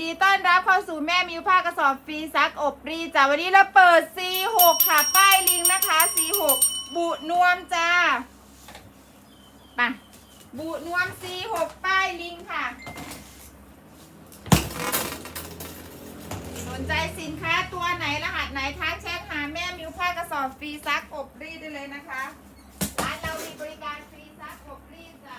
ดีต้อนรับเข้าสู่แม่มิวผ้ากระสอบฟรีซักอบรีจ้าวันนี้เราเปิด C6 ค่ะ ป้ายลิงนะคะ C6 บุนวมจ้าไปบุนวม C6 ป้ายลิงค่ะ สนใจสินค้าตัวไหนรหัสไหนทักแชทหาแม่มิวผ้ากระสอบฟรีซักอบรีได้เลยนะคะร้านเรามีบริการฟรีซักอบรีดจ้ะ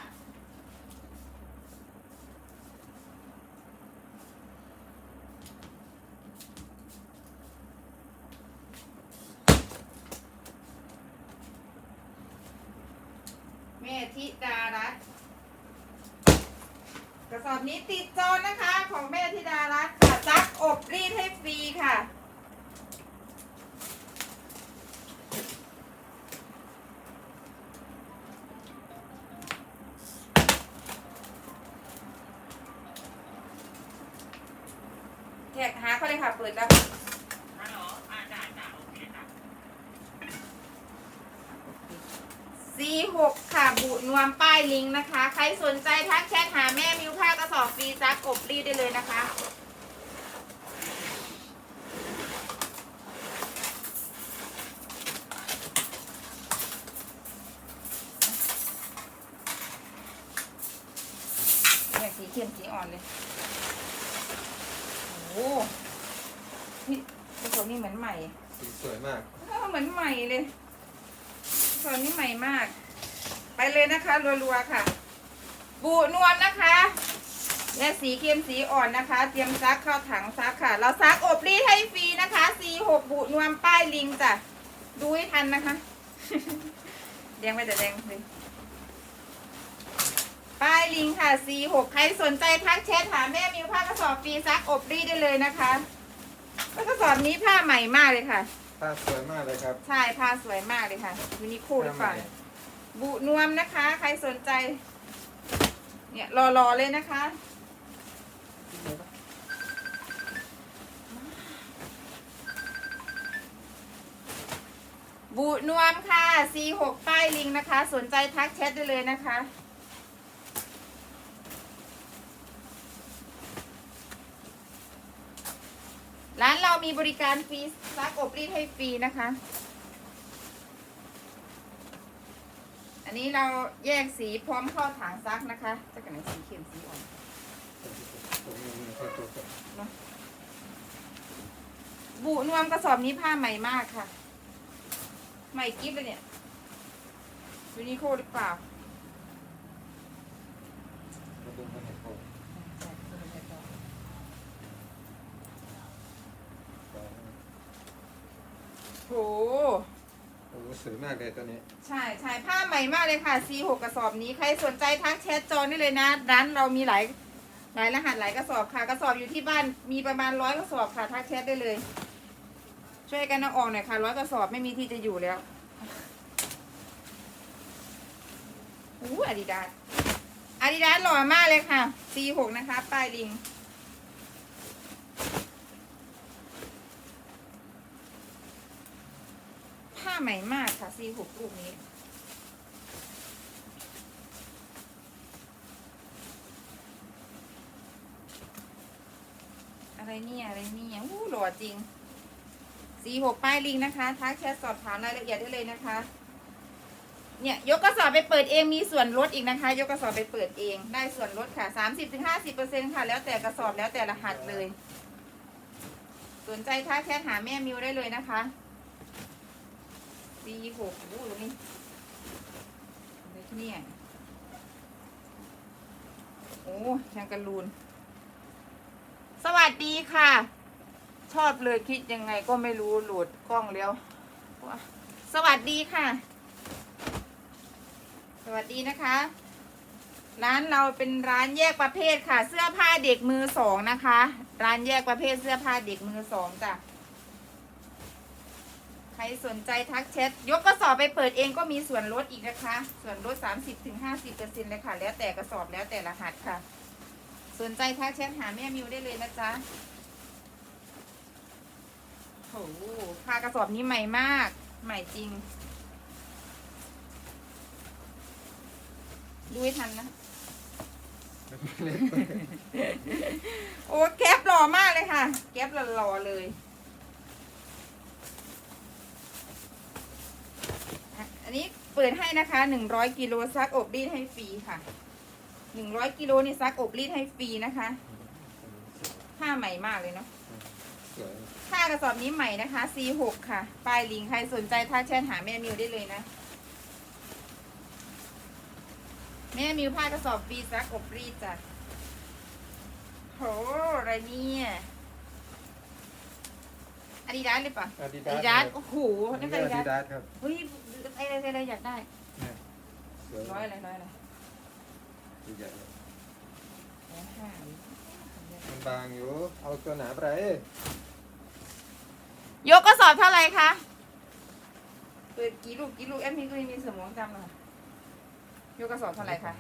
แม่ ธิดารัตน์กระสอบนี้ติดจอนะคะของแม่ธิดารัตน์ค่ะซักอบรีดให้ฟรีค่ะ แท็กหาเขาเลยค่ะ เปิดแล้ว ฮัลโหลอ่าจ้าจ้าโอเคจ้า C6 ค่ะ บุนวมป้ายลิงก์นะคะ ใครสนใจทักแชทหาแม่มิวผ้ากระสอบฟรีซักกบรีดได้เลยนะคะ เนี่ยสีเข้มสีอ่อนเลย โอ้โหนี่กระสอบนี้เหมือนใหม่ สีสวยมาก เออเหมือนใหม่เลยตอนนี้ใหม่มาก ไปเลยนะคะรัวๆค่ะ บูนวลนะคะ และสีเค็มสีอ่อนนะคะ เตรียมซักเข้าถังซักค่ะ เราซักอบรีดให้ฟรีนะคะสีหกบูนวลป้ายลิงจ้ะ ดูให้ทันนะคะ แดงไปแต่แดงเลยป้ายลิงค่ะ C6 ใครสนใจทักแชทหาแม่มิวผ้ากระสอบฟรีซักอบรีดได้เลยนะคะแล้วกระสอบนี้ผ้าใหม่มากเลยค่ะ ผ้าสวยมากเลยครับ ใช่ผ้าสวยมากเลยค่ะมินิคู่หรือเปล่าบุนวมนะคะ ใครสนใจ เนี่ยรอๆเลยนะคะ บุนวมค่ะ C6 ป้ายลิงนะคะ สนใจทักแชทได้เลยนะคะ ร้านเรามีบริการฟรีซักอบรีดให้ฟรีนะคะ อันนี้เราแยกสีพร้อมเข้าถังซักนะคะจะกันไหนสีเข้มสีอ่อน เข้าตัวก่อนบุนวมกระสอบนี้ผ้าใหม่มากค่ะ ใหม่กิฟเลยเนี่ยยูนิโคหรือเปล่ามาดูกันหน่อยครับโห โอ้โหสวยมากเลยตัวนี้ใช่ใช่ผ้าใหม่มากเลยค่ะ C6 กระสอบนี้ ใครสนใจทักแชทจองได้เลยนะ ร้านเรามีหลาย หลายรหัสหลายกระสอบค่ะ กระสอบอยู่ที่บ้านมีประมาณร้อยกระสอบค่ะทักแชทได้เลย ช่วยกันเอาออกหน่อยค่ะร้อยกระสอบไม่มีที่จะอยู่แล้วอู้อาดิดาสอาดิดาสหล่อมากเลยค่ะ C6 นะคะป้ายลิงผ้าใหม่มากค่ะ C6 ลูกนี้ อะไร เนี่ยอะไรเนี่ยอู้หล่อจริง C6 ป้ายลิงนะคะทักแชทสอบถามรายละเอียดได้เลยนะคะ เนี่ยยกกระสอบไปเปิดเองมีส่วนลดอีกนะคะ ยกกระสอบไปเปิดเองได้ส่วนลดค่ะ30-50%ค่ะ แล้วแต่กระสอบแล้วแต่รหัสเลย สนใจทักแชทหาแม่มิวได้เลยนะคะปีหกดูนี่เล็กเนี่ยโอ้ช่างกันรูน สวัสดีค่ะ ชอบเลยคิดยังไงก็ไม่รู้หลุดกล้องแล้วสวัสดีค่ะ สวัสดีนะคะ ร้านเราเป็นร้านแยกประเภทค่ะ เสื้อผ้าเด็กมือสองนะคะ ร้านแยกประเภทเสื้อผ้าเด็กมือสองจ้ะใครสนใจทักแชทยกกระสอบไปเปิดเองก็มีส่วนลดอีกนะคะ ส่วนลด 30-50%เลยค่ะ แล้วแต่กระสอบแล้วแต่รหัสค่ะ สนใจทักแชทหาแม่มิวได้เลยนะจ๊ะโหผ้ากระสอบนี้ใหม่มาก ใหม่จริง ดูให้ทันนะ โอ้แก๊ปหล่อมากเลยค่ะ แก๊ปหล่อเลยอันนี้เปิดให้นะคะหนึ่งร้อยกิโลซักอบรีดให้ฟรีค่ะ หนึ่งร้อยกิโลนี่ซักอบรีดให้ฟรีนะคะผ้าใหม่มากเลยเนาะสวยผ้ากระสอบนี้ใหม่นะคะ C6 ค่ะ ปลายลิงก์ใครสนใจทักแชทหาแม่มิวได้เลยนะ แม่มิวผ้ากระสอบฟรีซักอบรีดจ้ะโหอะไรเนี่ยอาดิดาสเลยปะอาดิอาดาดิสดาสโอ้โหนั่นก็อาอาดิดิดาสดาสครับเฮ้ยอะไรอะไรอะไรอยากได้เนี่ยสวยร้อยอะไรร้อยอะไรดี ใหญ่เลยร้อยห้ามันบางอยู่ เอาตัวหนาไปยกกระสอบเท่าไหร่คะ เปิดกี่ลูกกี่ลูกแอมมี่ก็ยังมีสมองจำเลยยกกระสอบเท่าไหร่คะ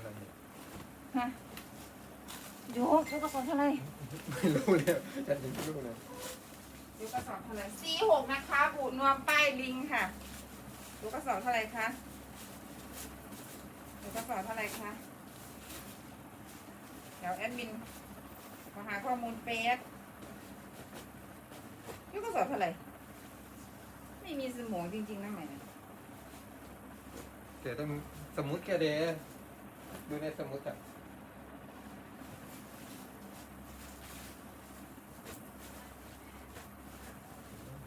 ฮะยกยกกระสอบเท่าไหร่ไม่รู้เนี่ยจัดยิงไม่รู้เลยยกกระสอบเท่าไหร่สี่หกนะคะบูดนวมป้ายลิงค่ะยกกระสอบเท่าไหร่คะยกกระสอบเท่าไหร่คะเดี๋ยวแอดมินมาหาข้อมูลเป๊ะยกกระสอบเท่าไหร่ ไม่มีสมองจริงๆนะใหม่นะเดี๋ยวต้องสมุดแกเดดูในสมุดอะ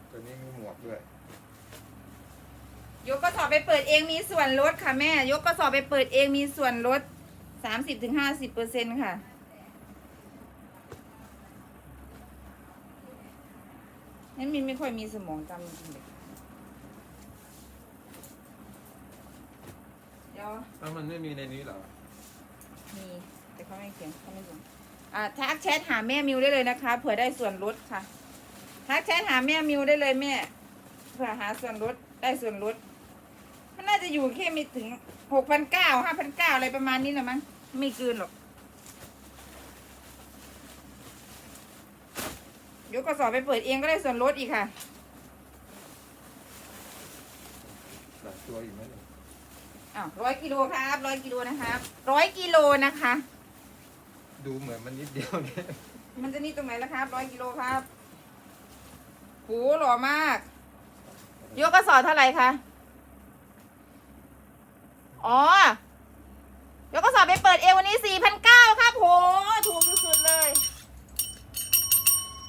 ตัวนี้มีหมวกด้วย ยกกระสอบไปเปิดเองมีส่วนลดค่ะแม่ ยกกระสอบไปเปิดเองมีส่วนลดสามสิบถึงห้าสิบเปอร์เซ็นต์ค่ะ มินไม่ค่อยมีสมองจำจริงๆเลยเดี๋ยวอ้วมันไม่มีในนี้เหรอ มีแต่เขาไม่เขียนเขาไม่ส่งอ่าทักแชทหาแม่มิวได้เลยนะคะเผื่อได้ส่วนลดค่ะทักแชทหาแม่มิวได้เลยแม่เผื่อหาส่วนลดได้ส่วนลดมันน่าจะอยู่แค่ไม่ถึงหกพันเก้าห้าพันเก้าอะไรประมาณนี้นะมั้งไม่เกินหรอก ยกกระสอบไปเปิดเองก็ได้ส่วนลดอีกค่ะ หลายตัวอยู่ไหมเนี่ยอ้าวร้อยกิโลครับร้อยกิโลนะครับร้อยกิโลนะคะ ดูเหมือนมันนิดเดียวเนี่ยมันจะนี่ตรงไหนล่ะครับร้อยกิโลครับโหหล่อมากยกกระสอบเท่าไหร่คะ อ๋อยกกระสอบไปเปิดเอววันนี้สี่พันเก้าครับโหถูกสุดๆเลย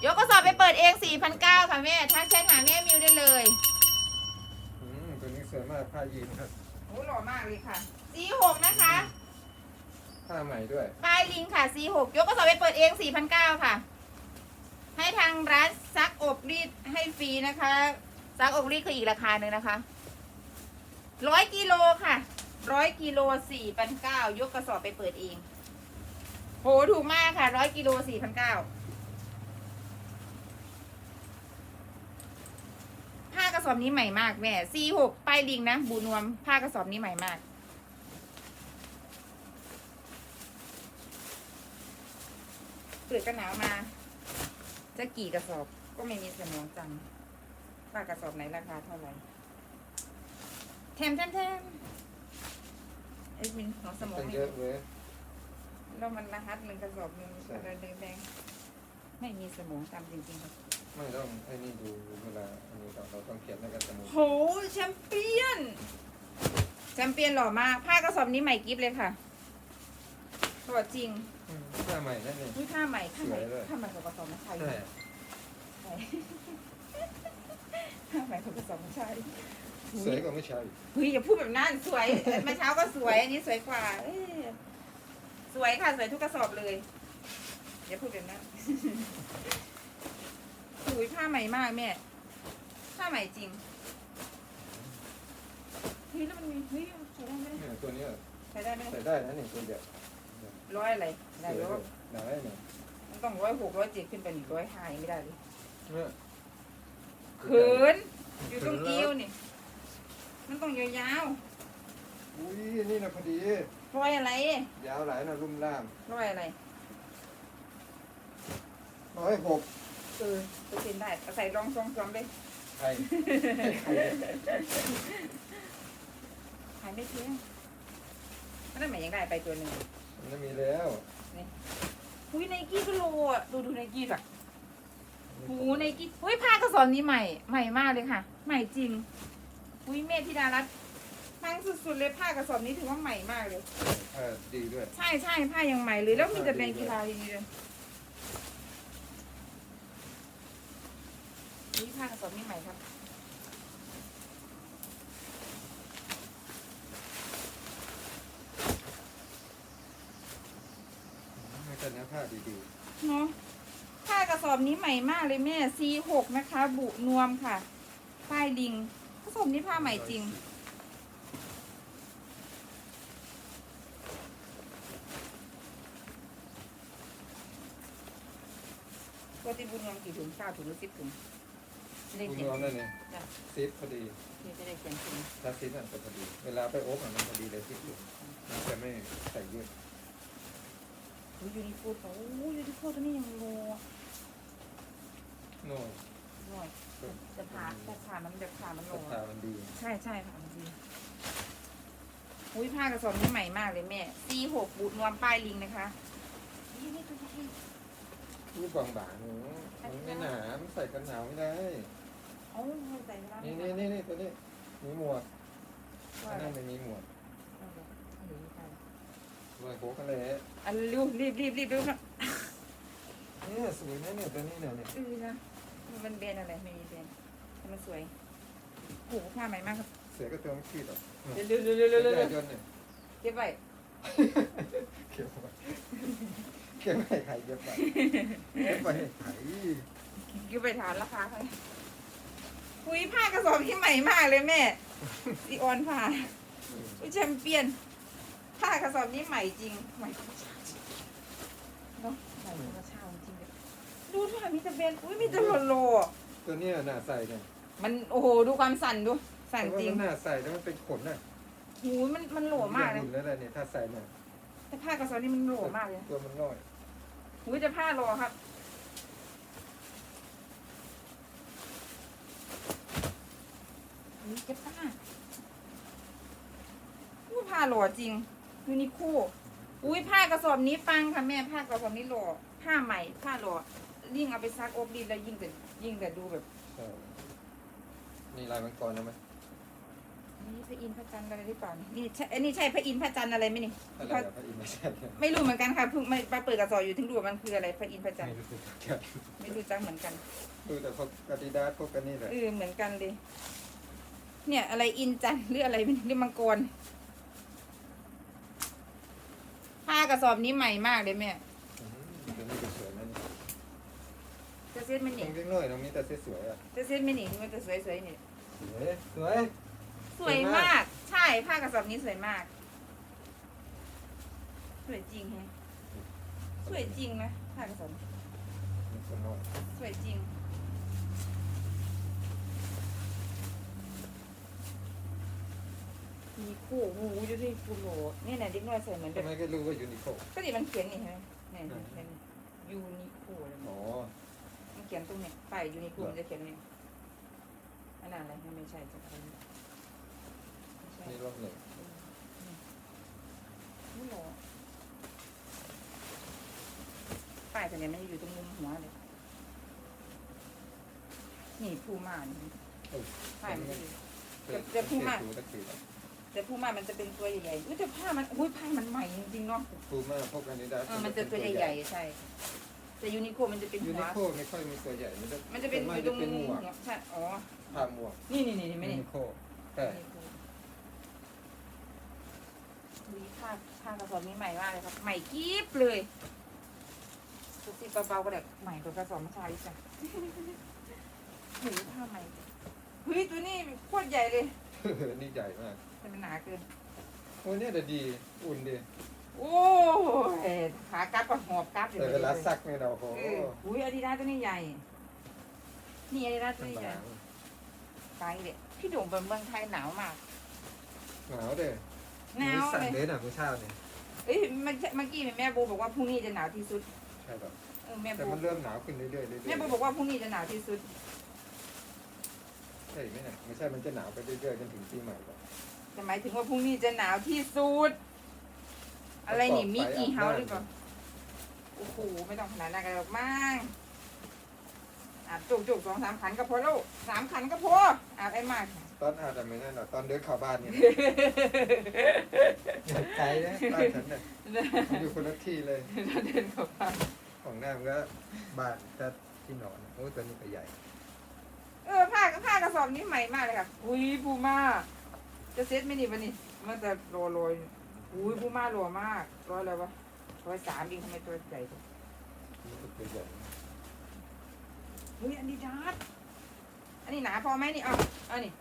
ยกกระสอบไปเปิดเองสี่พันเก้าค่ะแม่ทักแชทหาแม่มิวได้เลยอืมตัวนี้สวยมากผ้ายีนครับโหหล่อมากเลยค่ะสี่หกนะคะผ้าใหม่ด้วยป้ายลิงค่ะ C6 ยกกระสอบไปเปิดเอง4,900ค่ะ ให้ทางร้านซักอบรีดให้ฟรีนะคะ ซักอบรีดคืออีกราคาหนึ่งนะคะร้อยกิโลค่ะร้อยกิโล4,900ยกกระสอบไปเปิดเอง โหถูกมากค่ะร้อยกิโล4,900ผ้ากระ สอบนี้ใหม่มากแม่ C6 ป้ายลิงนะ บูนวม ผ้ากระสอบนี้ใหม่มาก เปิดกันหนาวมา จะกี่กระสอบก็ไม่มีสมองจังว่ากระสอบไหนราคาเท่าไหร่ แถมแถมแถมเอ็ดมินหัวสมองตั้งให้เยอะเว้ยแล้วมันรหัสหนึ่งกระสอบหนึ่งใช่อะไรแดงๆไม่มีสมองจำจริงๆค่ะไม่ต้องไอ้นี่ดู เวลาอันนี้เราเราต้องเขียนในกระสมุดโหแชมเปี้ยน แชมเปี้ยนหล่อมาก ผ้ากระสอบนี้ใหม่กิฟเลยค่ะหล่อจริงอืมผ้าใหม่นั่นเองอุ้ยผ้าใหม่ผ้าใหม่สวยเลย ผ้าใหม่ของกระสอบไม่ใช่ใช่ใช่ผ้าใหม่ของกระสอบไม่ใช่สวยกว่าไม่ใช่เฮ้ยอย่าพูดแบบนั้นสวยเมื่อเช้าก็สวยอันนี้สวยกว่าเอ้ยสวยค่ะสวยทุกกระสอบเลยอย่าพูดแบบนั้นอุ้ยผ้าใหม่มากแม่ ผ้าใหม่จริงเฮ้ยแล้วมันมีเฮ้ยใส่ได้ไหมเนี่ยตัวเนี้ยใส่ได้ไหมใส่ได้นะนี่ตัวเดียวร้อยอะไรสได้วยร้เลอยยได้เนี่ยมันต้องร้อยหกร้อยเจ็ดขึ้นไปหนึ่งร้อยห้ายังไม่ได้เลยเนี่ยเขินอยู่ตรงเอวนี่ มันต้องยาวอุ้ยนี่นะพอดี ๆร้อยอะไรยาวหลายนะรุ่มล่ามร้อยอะไรร้อยหกเออเปอร์เซ็นต์ได้เอาใส่รองซองซองเลยใครใครเนี่ยขายไม่เพียงไม่ได้หมายยังได้ไปตัวหนึ่งมันไม่มีแล้วนี่อุ้ยไนกี้ก็โลอะดูดูไนกี้แบบหูไนกี้อุ้ยผ้ากระสอบนี้ใหม่ ใหม่มากเลยค่ะ ใหม่จริงอุ้ยเมธธิดารัตน์พังสุดๆเลยผ้ากระสอบนี้ถือว่าใหม่มากเลย เออดีด้วย ใช่ใช่ผ้ายังใหม่เลย แล้วมีแต่แบรนกีฬาดีๆเลย นี่ผ้ากระสอบนี้ใหม่ครับมันจะเนื้อผ้าดีเนาะผ้ากระสอบนี้ใหม่มากเลยแม่ C6 นะคะ บุนวมค่ะป้ายลิงกระสอบนี้ผ้าๆใหม่จริง ปกติบุญรวมกี่ถุงเก้าถุงหรือสิบถุง จะได้คุณเขียนรวมนั่นเนี่ยจ้ะซิปพอดี นี่จะได้เขียนถุงถ้าซิปมันจะพอดี เวลาไปโอ๊บมันพอดีเลยซิปอยู่มันจะไม่ใส่ยืดโอ้ยยูนิโคโอ้ยยูนิโคตัวนี้ยังโลอะโน่นหน่อยแต่ผ่าแต่ผ่ามันแบบผ่ามันโลราอะคามันดีใช่ใช่ผ่ามันดีอุ้ยผ้ากระสอบนี้ใหม่มากเลยแม่ C6 บูทนวมป้ายลิงนะคะนี่นี่ตัวนี้รูปบางบางๆหนูมันไม่หนามันใส่กันหนาวไม่ได้ เอ้าใส่เวลานี่นี่นี่นี่ตัวนี้มีหมวกว่าอันอะไรนั่นไม่มีหมวกว่าอะไรเอาเดี๋ยวนี้ไปหมวกโค้กกันเลยอะรีบรีบรีบรีบรีบนะเนี่ยสวยนะเนี่ยตัวนี้เนี่ยเนี่ยเออนะมันแบรนด์อะไรไม่มีแบรนด์แต่มันสวยโอ้โหผ้าใหม่มากครับเสือก็ตัวมันขีดหรอกเร็วเร็วเร็วเร็วเร็วเร็วเดี๋ยวเนี่ยเก็บไว้เก็บไว้เก็บไว้ไข่เก็บไว้เก็บไว้ไข่ยูไปถามราคาเขาหุยผ้ากระสอบที่ใหม่มากเลยแม่ซีออนผ้าอุ้ยแชมเปี้ยนผ้ากระสอบนี้ใหม่จริงใหม่ธรรมชาติเนาะใหม่ธรรมชาติจริงเลยดูท่ามีแต่เบนอุ้ยมีแต่โลโลอะตัวเนี้ยหน้าใส่เนี่ยมันโอ้โหดูความสั่นดูสั่นจริงแต่ว่ามันหน้าใส่แล้วมันเป็นขนน่ะหูยมันมันโหลมากเลยนแล้วแหละเนี่ยถ้าใส่เนี่ยแต่ผ้ากระสอบนี้มันโหลมากเลยตัวมันน้อยหูยจะผ้าโหลครับ อุ้ยเจ็บผ้าอู้ผ้าโหลจริงยูนิโคอุ้ยผ้ากระสอบนี้ปังค่ะแม่ผ้ากระสอบนี้โหลผ้าใหม่ผ้าโหลยิ่งเอาไปซักอบดีแล้วยิ่งแต่ยิ่งแต่ดูแบบใช่นี่ลายมังกรนะไหมนี่พระอินทร์พระจันทร์อะไรหรือเปล่านี่นี่ใช่อันนี้ใช่พระอินทร์พระจันทร์อะไรไหมนี่อะไรอะพระอินทร์ไม่ใช่เนี่ยไม่รู้เหมือนกันค่ะเพิ่งมามาเปิดกระสอบอยู่ถึงดูว่ามันคืออะไรพระอินทร์พระจันทไม่ร์รู้สึกแค่ไม่รู้จักเหมือนกันดูแต่พวกกาติดาสพวกกันนี่แหละเออเหมือนกันเลย เนี่ยอะไรอินจันทร์หรืออะไรไม่รู้หรือมังกรผ้ากระสอบนี้ใหม่มากเลยแม่อืมตัวนี้ก็สวยนะนี่จะเซ็ตไหม่หเล็นิกเล็กน้อยตรงนี้แต่สวยๆอะจะเซ็ตไหม่หนิมันจะสวยสวยๆนี่สวยสวยสวยมาก ใช่ผ้ากระสอบนี้สวยมาก สวยจริงแฮะสวยจริงนะผ้ากระสอบ มีคนน้อยสวยจริง มีคู่หูดูดิฟูโหลนี่ไหนะเด็กน้อยใส่เหมือนแบทำบไมก็รู้ว่ายูนิโคก็ดิมันเขียนนี่ใช่ไหมเนี่ยเป็นยูนิโคเลยอ๋อ มันเขียนตรงเนี้ยป้ายยูนิโคมันจะเขียนเนี่ยอันนั้นอะไรไม่ใช่จะเป็นไม่ใช่นี่ร่องเหล็กฟูโหลป้ายแต่เนี่ยมันอยู่ตรงมุมหัวเลยนี่ภูมานี่โอ้ยป้ายมันจะอยู่เปิดจะพูดมากดูตะกี้แล้ว แต่ภูมามันจะเป็นตัวใหญ่ๆอุ้ยแต่ผ้ามันอุ้ยผ้ามันใหม่จริงๆเนาะพูดมากพวกกาติดาสเออมันจะตัวใหญ่ๆใช่ แต่ยูนิโคมันจะเป็นยูหัวนิโคไม่ค่อยมีตัวใหญ่ มันจะมันจะเป็นส่วอมากยู่ตรงเป็นหมวกหัวใช่อ๋อ ผ้าหมวกนี่นี่นี่ไม่ยูนี่นิโคแต่อุ้ยผ้าผ้ากระสอบนี้ใหม่มากเลยครับ ใหม่กิ๊บเลยสุดที่เบาๆก็ได้ใหม่กว่ากระสอบเมื่อเช้าอีกจ้ะเฮ้ยผ้าใหม่เฮ้ยตัวนี้โคตรใหญ่เลย นี่ใหญ่มาก แต่มันหนาเกิน โอ้เนี่ยแต่ดี อุ่นดี โอ้ยขากลับก็หอบกลับอยู่แต่เวลาซักเนี่ยเราโอ้เอโหออุ้ยอาดิดาตัวนี้ใหญ่ นี่อาดิดาตัวนี้ลำใหญ่บากไกลเลยพี่โด่งเป็นเมืองไทยหนาวมากหนาวเด้หนาวสั่นเลยเด้น่ะเมื่อเช้าเนี่ยเอ้ยเมื่อเมื่อกี้แม่โบบอกว่าพรุ่งนี้จะหนาวที่สุดใช่แบบเออแม่โบแต่มันเริ่มหนาวขึ้นเรื่อยๆเรื่อยๆแม่โบบอกว่าพรุ่งนี้จะหนาวที่สุด ใช่ไหมเนี่ยไม่ใช่มันจะหนาวไปเรื่อยๆจนถึงปีใหม่ก่อน แต่หมายถึงว่าพรุ่งนี้จะหนาวที่สุด อะไรนี่มิกกี้เฮาส์หรือเปล่าอ้โห ไม่ต้องขนาดนั้นกันหรอกมั้งอะจุกจุกๆสองสามขันก็พอลูกสามขันก็พออะไอ้มาก ตอนอาจจะไม่แน่นอนตอนเดินเข้าบ้านเนี่ยไกลนะบ้านฉันเนี่ยมันอยู่คนละที่เลย เราเดินเข้าไปของหน้ามันก็บ้านก็ที่นอนโอ้ยตัวนี้ก็ใหญ่ เออผ้าผ้ากระสอบนี้ใหม่มากเลยค่ะอุ้ยบูม่า จะเซ็ตไหม่นี่วันนี้มันจะโรยโรยอุ้ยบูม่าโรยมาก ร้อยอะไรวะร้อยสามเองทำไมตัวใหญ่จังนี่ก็ตัวใหญ่เฮ้ยอันดีดาสอันนี้หนาพอไหมนี่เอาอันนี้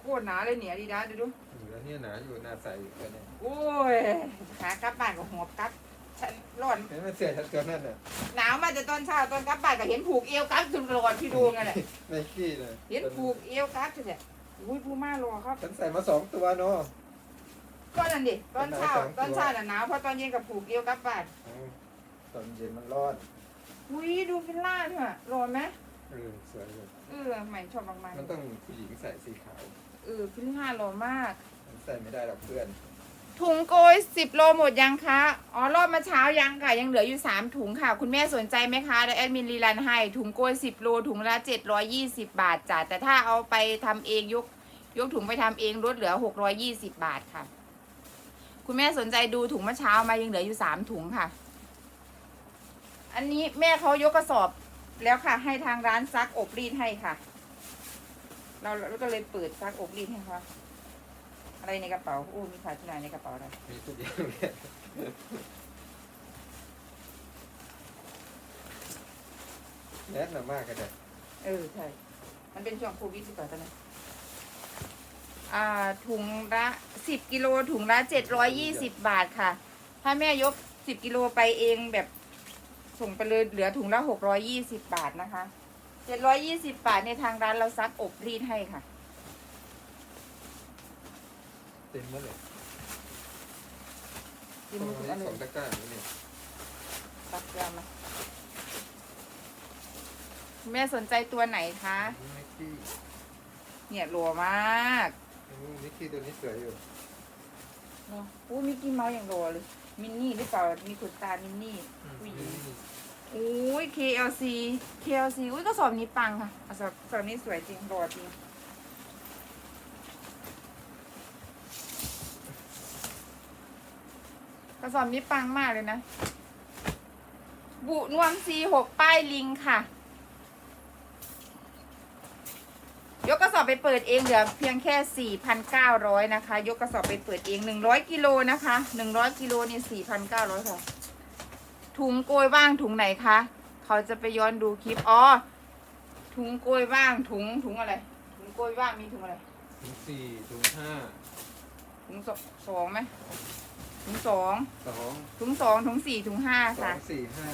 โคตรหนาเลยเนี่ยอันดีดาสดูดูอยู่แล้วเนี่ยหนาอยู่หน้าใสอยู่ตัวเนี้โอ้ยขากลับบ้านกับหัวกลับฉันร้อนเห็นไหมเสียชัดตัวนั่นน่ะหนาวมาแต่ตอนเช้าตอนกลับบ้านก็เห็นผูกเอวกลับจนร้อนพี่ดูไงแหละไม่ขี้เลยเห็นผูกเอวกลับเฉยๆ อุ้ยพูม่ารอครับฉันใส่มาสองตัวเนาะ ก็นั่นดิตอนเช้าเป็นหนาวสองตัวตอนเช้าน่ะหนาวเพราะตอนเย็นกับผูกเอวกลับบ้านอืมตอนเย็นมันร้อนอุ้ยดูฟิลล่าเถอะร้อนไหมเออสวยเลยเออใหม่ชอบมากมันต้องผู้หญิงใส่สีขาว ๆเออฟิลล่าร้อนมาก มันใส่ไม่ได้หรอกเพื่อน ถุงโกยสิบโลหมดยังคะ อ๋อ รอบมาเช้ายังค่ะ ยังเหลืออยู่สามถุงค่ะ คุณแม่สนใจไหมคะเดี๋ยวแอดมินรีรันให้ ถุงโกยสิบโล ถุงละเจ็ดร้อยี่สิบาทจ้ะ แต่ถ้าเอาไปทำเองยก ยกถุงไปทำเองลดเหลือหกร้อยี่สิบบาทค่ะ คุณแม่สนใจดูถุงเมื่อเช้ามายังเหลืออยู่สามถุงค่ะ อันนี้แม่เขายกกระสอบแล้วค่ะ ให้ทางร้านซักอบรีดให้ค่ะ เราเราก็เลยเปิดซักอบรีดให้เขา อะไรในกระเป๋าโอ้มีขาชุดไหนในกระเป๋าอะไรมีทุกอย่างเลยแน่นหนามากกันเลยเออใช่ มันเป็นช่วงโควิดสิบแปดตอนนั้นอ่าถุงละสิบกิโลถุงละเจ็ดร้อยยี่สิบบาทค่ะ ถ้าแม่ยกสิบกิโลไปเองแบบส่งไปเลยเหลือถุงละหกร้อยยี่สิบบาทนะคะเจ็ดร้อยยี่สิบบาทในทางร้านเราซักอบรีดให้ค่ะ เต็มหมดเลยกินมือถืออันสเลองยตะกร้าอยู่นี่ตักยามาแม่สนใจตัวไหนคะมิกกี้เนี่ยรัวมากมิกกี้ตัวนี้สวยอยู่เนาะอู้มิกกี้เมาส์อย่างรัวเลย มินนี่หรือเปล่า มีขนตา มินนี่ ผู้หญิง อุ้ย KLC KLC อุ้ยก็สอบนี้ปังค่ะอะสอบสอบนี้สวยจริงรอจริง ระสอบนี้ปังมากเลยนะ บุนวมซีหกป้ายลิงค่ะ ยกกระสอบไปเปิดเองเหลือเพียงแค่ 4,900 นะคะ ยกกระสอบไปเปิดเอง 100กิโลนะคะ 100กิโลนี่4,900ค่ะ ถุงโกยว่างถุงไหนคะ เขาจะไปย้อนดูคลิป อ๋อ ถุงโกยว่างถุงถุงอะไร ถุงโกยว่างมีถุงอะไร ถุงสี่ถุงห้าถุงสองสองไหม ถุงสองสองถุงสองถุงสี่ถุงห้าสอค่ะ งสี่ห้า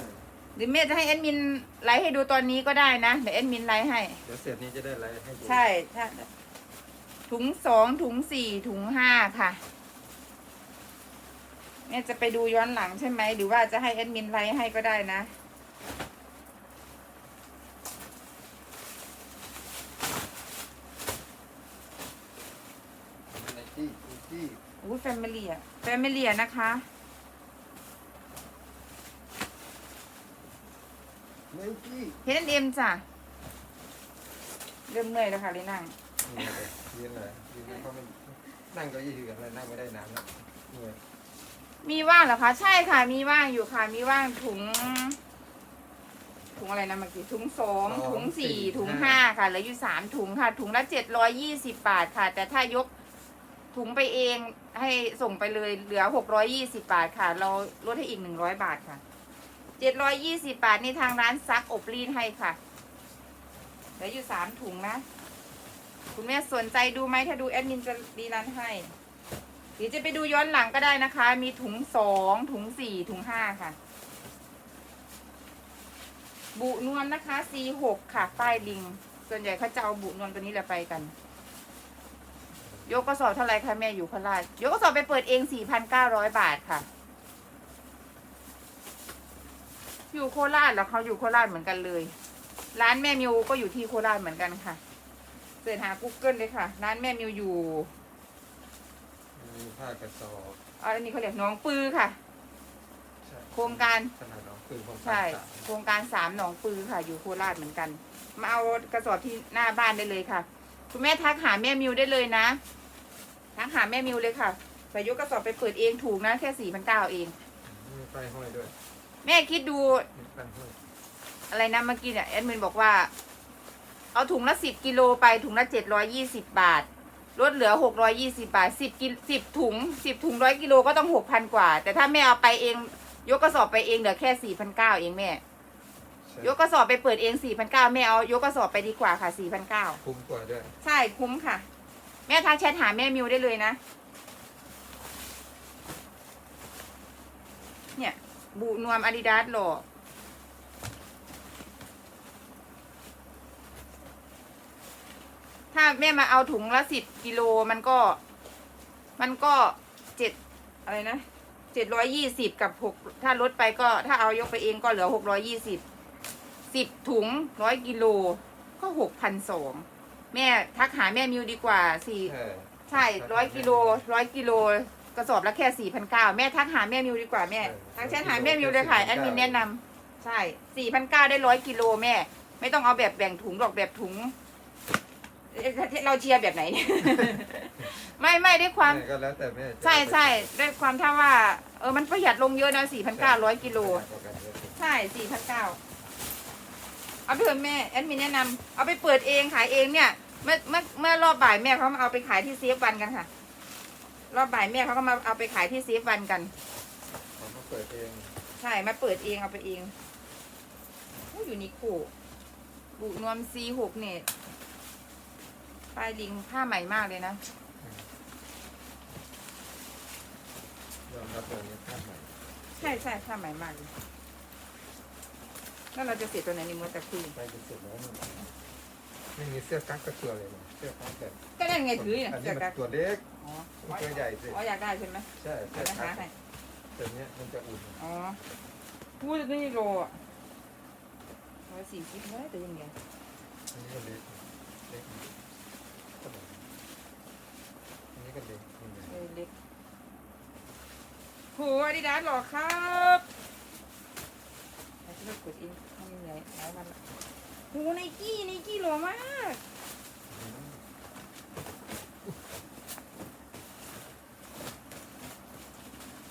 หรือแม่จะให้แอดมินไลฟ์ให้ดูตอนนี้ก็ได้นะเดี๋ยวแอดมินไลฟ์ให้ เดี๋ยวเสร็จนี้จะได้อะไรให้ดูใช่ถ้าถุงสองถุงสี่ถุงห้าค่ะแม่จะไปดูย้อนหลังใช่ไหม หรือว่าจะให้แอดมินไลฟ์ให้ก็ได้นะไนกี้ไนกี้ อู้แฟมิลี่อะแฟมิลี่นะคะไนกี้เฮดเอ็มจ้ะ เริ่มเหนื่อยแล้วค่ะเลยนั่ง นี่เลยยืนเลยยืนเพราะมันนั่งเก็ยี่ถืออะไรนั่งไม่ได้นานแล้วเหนื่อยมีว่างเหรอคะ ใช่ค่ะ มีว่างอยู่ค่ะ มีว่างถุง ถุงอะไรนะเมื่อกี้ถุงสองถุงสี่ถุงห้าค่ะเหลืออยู่สามถุงค่ะ ถุงละเจ็ดร้อยยี่สิบบาทค่ะ แต่ถ้ายก ถุงไปเองให้ส่งไปเลยเหลือหกร้อยี่สิบาทค่ะ เราลดให้อีกหนึ่งร้อยบาทค่ะเจ็ดร้อยี่สิบาทนี่ทางร้านซักอบรีดให้ค่ะเหลืออยู่สามถุงนะ คุณแม่สนใจดูไหมถ้าดูแอดมินจะรีรันให้หรือจะไปดูย้อนหลังก็ได้นะคะ มีถุงสองถุงสี่ถุงห้าค่ะ บุนวลนะคะ C6 ค่ะป้ายลิง ส่วนใหญ่เขาจะเอาบุนวลตัวนี้แหละไปกัน ยกกระสอบเท่าไหรคะแม่อยู่โคราชยกกระสอบไปเปิดเอง4,900บาทค่ะ อยู่โคราชแล้วเขาอยู่โคราชเหมือนกันเลย ร้านแม่มิวก็อยู่ที่โคราชเหมือนกันค่ะเสิร์ชหา Google เลยค่ะ ร้านแม่มิวอยู่มีผ้ากระสอบอะอันนี้เขาเรียกหน้องปือค่ะ ใช่โครงการ ขนาดน้องปืนของใช่สามโครงการสามหนองปือค่ะ อยู่โคราชเหมือนกัน มาเอากระสอบที่หน้าบ้านได้เลยค่ะ คุณแม่ทักหาแม่มิวได้เลยนะ ทักหาแม่มิวเลยค่ะใส่ยกกระสอบไปเปิดเองถูกนะแค่สี่พันเก้าเอง มีไฟห้อยด้วยแม่คิดดูมีไฟห้อยอะไรนะเมื่อกี้เนี่ยแอดมินบอกว่า เอาถุงละสิบกิโลไปถุงละเจ็ดร้อยยี่สิบบาทลดเหลือหกร้อยี่สิบาทสิบกิสิบถุงสิบถุงร้อยกิโลก็ต้องหกพันกว่า แต่ถ้าแม่เอาไปเอง ยกกระสอบไปเองเหลือแค่สี่พันเก้าเองแม่ ใช่ยกกระสอบไปเปิดเองสี่พันเก้าแม่เอายกกระสอบไปดีกว่าค่ะสี่พันเก้าคุ้มกว่าด้วย ใช่คุ้มค่ะ แม่ทักแชทหาแม่มิวได้เลยนะ เนี่ยบูนวมอาดิดาสหล่อถ้าแม่มาเอาถุงละสิบกิโลมันก็ มันก็เจ็ดอะไรนะเจ็ดร้อยยี่สิบกับหกถ้าลดไปก็ถ้าเอายกไปเองก็เหลือหกร้อยยี่สิบสิบถุงร้อยกิโลก็หกพันสอง แม่ทักหาแม่มิวดีกว่าสี่ใช่ใช่ร้อยกิโลร้อยกิโลกระสอบละแค่สี่พันเก้าแม่ทักหาแม่มิวดีกว่าแม่ทักแชทหาแม่มิวเลยค่ะแอดมินแนะนำใช่สี่พันเก้าได้ร้อยกิโลแม่ ไม่ต้องเอาแบบแบ่งถุงหรอกแบบถุงเอ๊ะเราเชียร์แบบไหนเนี่ย ไม่ไม่ด้วยความ แม่ก็แล้วแต่แม่จะใช่ใช่ด้วยความถ้าว่า เออมันประหยัดลงเยอะนะสี่พันเก้าร้อยกิโล ใช่สี่พันเก้าเอาไปเถอะแม่ แอดมินแนะนำเอาไปเปิดเองขายเองเนี่ย เมื่อเมื่อเมื่อรอบบ่ายแม่เขามาเอาไปขายที่เซฟวันกันค่ะ รอบบ่ายแม่เขาก็มาเอาไปขายที่เซฟวันกัน ผมมาเปิดเองใช่มาเปิดเองเอาไปเองโอ้อยู่นิโคบุนวมซีหกเนี่ยปลายลิงผ้าใหม่มากเลยนะ ยอมรับเลยนี่ภาพใหม่ใช่ใช่ผ้าใหม่มากเลยแล้วเราจะเสียตัวไหนในมือแต่คุย ไปจนเสร็จแล้วมัน ไม่มีเสื้อกั๊กกับตัวเลยนะเสื้อกั๊กแต่ก็นั่นไงถือเนี่ยอันเสีนี้ยมักันนตัวเล็กอ๋อมันตัวใหญ่สิอ๋ออยากได้ใช่ไหมใช่เสื้เดี๋อยวนะกั๊คะกให้ตัวเนี้ยมันจะอุ่นอ๋อพูดนี่โลอะร้อยสี่สิบเลยแต่ยังไงอันนี้ก็เล็กเล็กก็แบบอันนี้ก็เล็กนี่ไงเออเล็กโหอาดิดาสหรอครับไอ้ที่เรากดอินทำยังไงหลายวันละโหูไนกี้ไนกี้หล่อมาก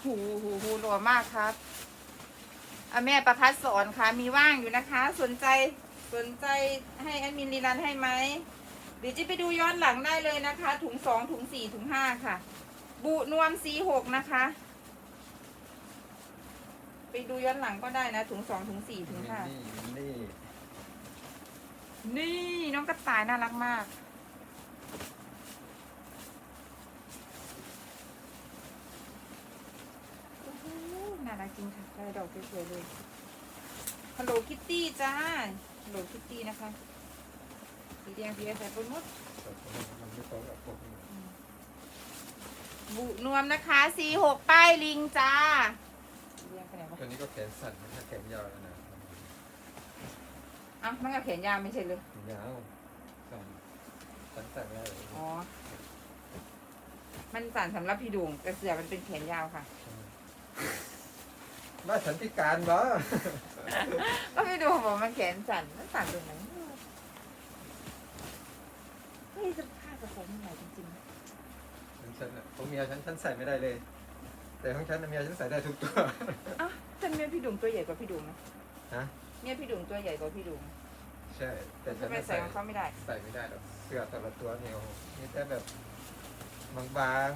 หโหโหหล่อมากครับอแม่ประพัดสอนค่ะ มีว่างอยู่นะคะ สนใจสนใจให้แอดมินรีรันให้ไหมหรือจะไปดูย้อนหลังได้เลยนะคะ ถุงสองถุงสี่ถุงห้าค่ะ บุนวมสีหกนะคะ ไปดูย้อนหลังก็ได้นะ ถุงสองถุงสี่ถุงห้า นี่ นี่น้องกระต่ายน่ารักมาก น่ารักจริงค่ะได้ดอกสวยๆเลยฮัลโหลคิตตี้จ้าฮัลโหลคิตตี้นะคะ สีแดงสีใส่ปนมดมันไม่ตรงกับพวกนี้บุนวมนะคะสีหกป้ายลิงจ้าตัวนี้ก็แขนสั้นนะแขนยาวแล้วนะ อ้าวมันก็แขนยาวไม่ใช่เลยยาวสั้นสั้นสั้นไม่ได้เลยอ๋อ มันสั่นสำหรับพี่ดวงแต่เสือมันเป็นแขนยาวค่ะ บ้านฉันพิการบ่ก็พี่ดวงบอกมันแขนสั่นมันสั่นตรงไหนเฮ้ยจะผ้ากระโปรงมันใหญ่จริงๆนะฉันน่ะของเมียฉันฉันใส่ไม่ได้เลย แต่ของฉันน่ะเมียฉันใส่ได้ทุกตัวอ้าวแต่เมียพี่ดวงตัวใหญ่กว่าพี่ดวงนะฮะ เมียพี่ดวงตัวใหญ่กว่าพี่ดวงใช่ แต่ฉัทำนไมน่ะใส่ใส่ของเขาไม่ได้ ใส่ไม่ได้หรอกเสื้อแต่ละตัวเนี่ยโอ้โหมีแต่แบบบาง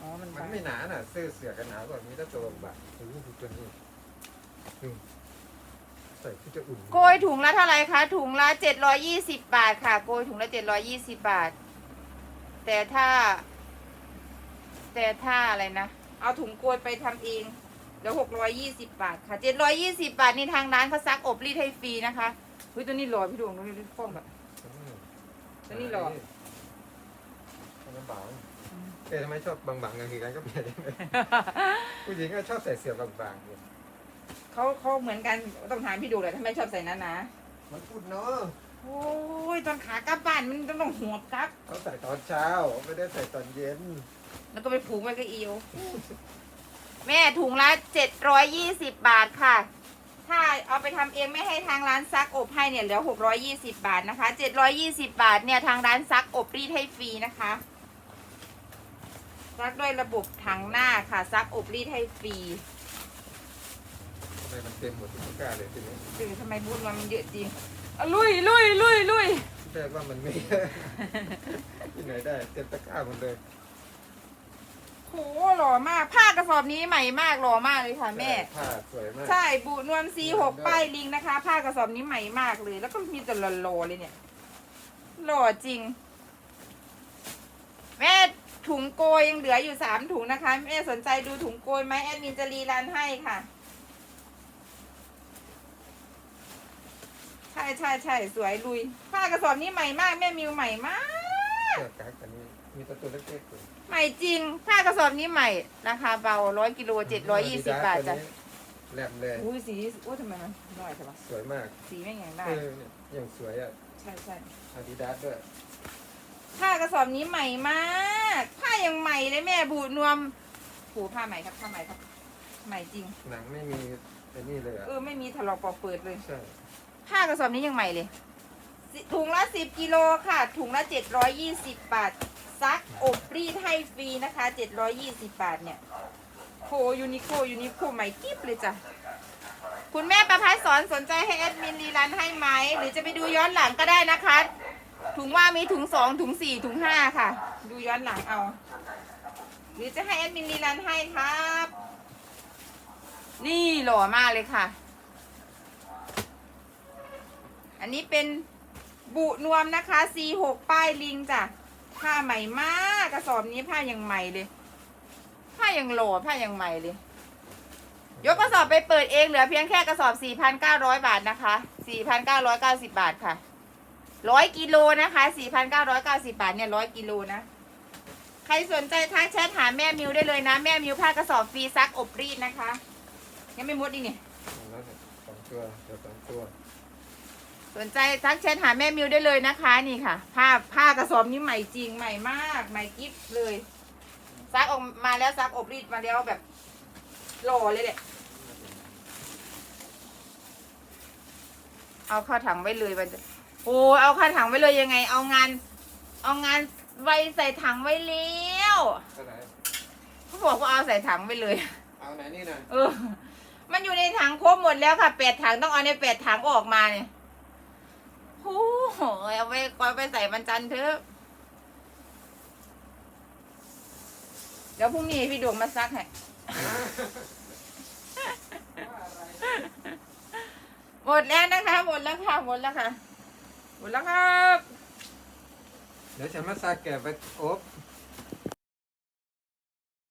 อ๋อ มันๆมันบางไม่หนาน่ะเสื้อเสือกันหนาวกว่ามีแต่ตัวบางๆโอ้โหดูตัวนี้ดูใส่ที่จะอุ่นโกยถุงละเท่าไหร่คะ ถุงละเจ็ดร้อยี่สิบบาทค่ะ โกยถุงละเจ็ดร้อยี่สิบบาท แต่ถ้า แต่ถ้าอะไรนะ เอาถุงโกยไปทำเอง เดี๋ยวหกร้อยยี่สิบบาทค่ะเจ็ดร้อยี่สิบบาทนี่ทางร้านเขาซักอบรีดให้ฟรีนะคะเฮ้ยตัวนี้หล่อพี่ดวงตัวนี้ฟ้องแบบตัวนี้หรอตัวนี้บางเอ๊ะทำไมชอบบางๆกันคือกันก็เปลี่ยนได้ไหมผู้หญิงก็ชอบใส่เสื้อบางๆเนี่ยเขาเขาเหมือนกันต้องถามพี่ดูเลยทำไมชอบใส่นั้นนะมันพูดเนาะโอ้ยตอนขากลับบ้านมันต้องต้องหัวกลับ เขาใส่ตอนเช้าไม่ได้ใส่ตอนเย็น แล้วก็ไปผูกไว้กับเอว แม่ถุงละเจ็ดร้อยยี่สิบบาทค่ะ ถ้าเอาไปทำเองไม่ให้ทางร้านซักอบให้เนี่ยเหลือ620บาทนะคะ720บาทเนี่ยทางร้านซักอบรีดให้ฟรีนะคะซักด้วยระบบถังหน้าค่ะซักอบรีดให้ฟรีทำไมมันเต็มหมดทุกตะกร้าเลยทีนี้คือทำไมพูดมามันเยอะจริงอะลุยลุยลุยลุยแต่ว่ามันไม่ที่ไหนได้เต็มตะกร้าหมดเลย โหหล่อมาก ผ้ากระสอบนี้ใหม่มากหล่อมากเลยค่ะแม่ ผ้าสวยมาก ใช่บุนวมซีหกป้ายลิงนะคะ ผ้ากระสอบนี้ใหม่มากเลย แล้วก็มีแต่หล่อๆเลยเนี่ย หล่อจริง แม่ถุงโกยยังเหลืออยู่สามถุงนะคะ แม่สนใจดูถุงโกยไหมแอดมินจะรีรันให้ค่ะ ใช่ใช่ใช่สวยลุย ผ้ากระสอบนี้ใหม่มาก แม่มิวใหม่มาก เสื้อกั๊กอันนี้มีแตัวตัวเล็กๆอยู่ ใหม่จริงผ้ากระสอบนี้ใหม่ราคาเบาร้อยกิโลเจ็ดร้อยยี่สิบบาทจ้ะตัวนี้แหลมเลยอุ้ยสีอุ้ยทำไมมันน้อยใช่ปะสวยมากสีแม่งอย่างได้เออเนี่ยอย่างสวยอะใช่ใช่อาดิดาสด้วยผ้ากระสอบนี้ใหม่มากผ้ายังใหม่เลยแม่บูนวมผูผ้าใหม่ครับผ้าใหม่ครับ ใหม่จริง หนังไม่มีไอ้นี่เลยอะเออไม่มีถลอกปอกเปิดเลยใช่ผ้ากระสอบนี้ยังใหม่เลยสิถุงละสิบกิโลค่ะ ถุงละเจ็ดร้อยยี่สิบบาท ซักอบรีดให้ฟรีนะคะเจ็ดร้อยยี่สิบบาทเนี่ยโคยูนิโคยูนิโคใหม่กิ๊บเลยจ้ะ คุณแม่ประพัฒสอนสนใจให้แอดมินรีรันให้ไหม หรือจะไปดูย้อนหลังก็ได้นะคะ ถุงว่ามีถุงสองถุงสี่ถุงห้าค่ะ ดูย้อนหลังเอา หรือจะให้แอดมินรีรันให้ครับ นี่หล่อมากเลยค่ะ อันนี้เป็นบุนวมนะคะ C6 ป้ายลิงจ้ะ ผ้าใหม่มากกระสอบนี้ผ้ายังใหม่เลย ผ้ายังโหลผ้ายังใหม่เลย ยกกระสอบไปเปิดเองเหลือเพียงแค่กระสอบ 4,900 บาทนะคะ 4,990 บาทค่ะ 100กิโลนะคะ 4,990 บาทเนี่ย100กิโลนะ ใครสนใจทักแชทหาแม่มิวได้เลยนะ แม่มิวผ้ากระสอบฟรีซักอบรีดนะคะ ยังไม่มดอีกนี่แล้วเนี่ยสองตัวเดี๋ยวสองตัว สนใจทักแชทหาแม่มิวได้เลยนะคะนี่ค่ะ ผ้าผ้ากระสอบนี้ใหม่จริงใหม่มาก ใหม่กิ๊บเลยซักออกมาแล้วซักอบรีดมาแล้วแบบหล่อเลยแหละเอาเข้าถังไว้เลยมันจะโอ้เอาเข้าถังไว้เลยยังไง เอางาน เอางานไว้ใส่ถังไว้แล้วเท่าไหร่เขาบอกว่าเอาใส่ถังไว้เลย เอาไหนนี่นะเออ มันอยู่ในถังครบหมดแล้วค่ะแปดถังต้องเอาในแปดถังออกมาเนี่ย โอ้โหเอาไปเอาไปใส่มันจันทร์เถอะเดี๋ยวพรุ่งนี้พี่ดวงมาซักให้หมดแล้วนะคะ หมดแล้วค่ะ หมดแล้วค่ะ หมดแล้วครับ เดี๋ยวฉันมาซักแกะไปอบ